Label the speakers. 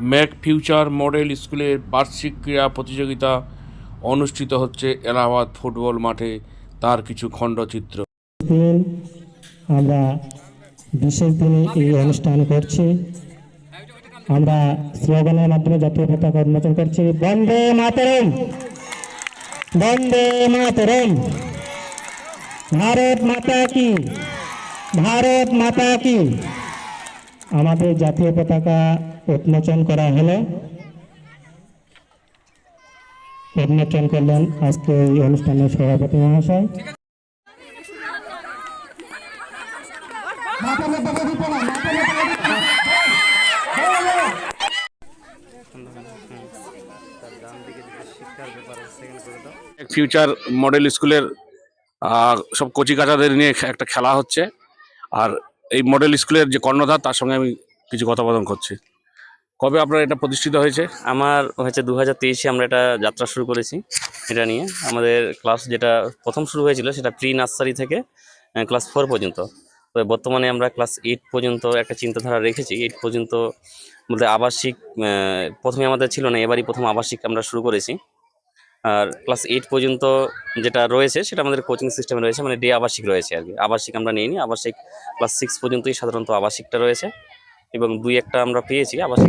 Speaker 1: Mac future model স্কুলের বার্ষিক ক্রীড়া প্রতিযোগিতা অনুষ্ঠিত হচ্ছে এলাহাবাদ ফুটবল মাঠে। তার কিছু খণ্ডচিত্র।
Speaker 2: আমরা বিশেষ দিনে এই অনুষ্ঠান করছি। আমরা স্লোগানের মাধ্যমে জাতীয় পতাকা উন্মোচন করছি। বন্দে মাতরম! বন্দে মাতরম! ভারত মাতা কি? ভারত মাতা কি? আমাদের জাতীয় পতাকা উন্মোচন করা হলো। উন্মোচন করলেন আজকে এই অনুষ্ঠানের সভাপতি মহাশয়।
Speaker 1: ফিউচার মডেল স্কুলের সব কচি কাচাদের নিয়ে একটা খেলা হচ্ছে। আর এই মডেল স্কুলের যে কর্ণধার, তার সঙ্গে আমি কিছু কথোপকথন করছি। কবে আপনার এটা প্রতিষ্ঠিত হয়েছে?
Speaker 3: আমার হয়েছে দু হাজার তেইশে আমরা এটা যাত্রা শুরু করেছি, এটা নিয়ে। আমাদের ক্লাস যেটা প্রথম শুরু হয়েছিল সেটা প্রি নার্সারি থেকে ক্লাস ফোর পর্যন্ত। তবে বর্তমানে আমরা ক্লাস এইট পর্যন্ত একটা চিন্তাধারা রেখেছি এইট পর্যন্ত বলতে আবাসিক প্রথমে আমাদের ছিল না, এবারই প্রথম আবাসিক আমরা শুরু করেছি। আর ক্লাস এইট পর্যন্ত যেটা রয়েছে সেটা আমাদের কোচিং সিস্টেমে রয়েছে মানে ডে আবাসিক রয়েছে আর কি। আবাসিক আমরা নিইনি আবাসিক ক্লাস সিক্স পর্যন্তই সাধারণত আবাসিকটা রয়েছে। এবং দুই একটা আমরা পেয়েছি আবাসিক